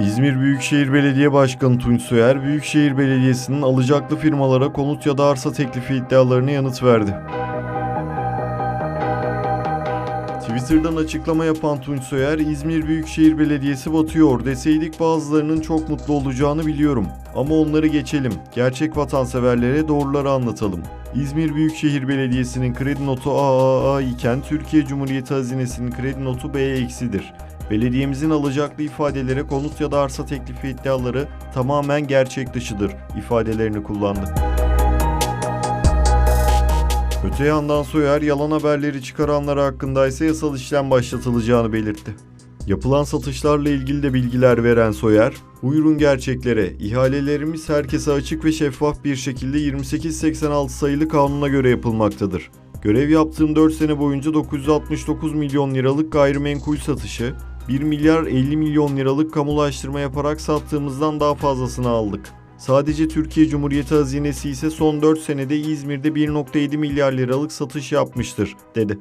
İzmir Büyükşehir Belediye Başkanı Tunç Soyer, Büyükşehir Belediyesi'nin alacaklı firmalara konut ya da arsa teklifi iddialarına yanıt verdi. Twitter'dan açıklama yapan Tunç Soyer, İzmir Büyükşehir Belediyesi batıyor deseydik bazılarının çok mutlu olacağını biliyorum. Ama onları geçelim. Gerçek vatanseverlere doğruları anlatalım. İzmir Büyükşehir Belediyesi'nin kredi notu AAA iken Türkiye Cumhuriyeti Hazinesi'nin kredi notu B eksidir. Belediyemizin alacaklı ifadelere konut ya da arsa teklifi iddiaları tamamen gerçek dışıdır ifadelerini kullandı. Öte yandan Soyer yalan haberleri çıkaranlar hakkında ise yasal işlem başlatılacağını belirtti. Yapılan satışlarla ilgili de bilgiler veren Soyer, buyurun gerçeklere, ihalelerimiz herkese açık ve şeffaf bir şekilde 2886 sayılı kanuna göre yapılmaktadır. Görev yaptığım 4 sene boyunca 969 milyon liralık gayrimenkul satışı, 1 milyar 50 milyon liralık kamulaştırma yaparak sattığımızdan daha fazlasını aldık. Sadece Türkiye Cumhuriyeti Hazinesi ise son 4 senede İzmir'de 1.7 milyar liralık satış yapmıştır, dedi.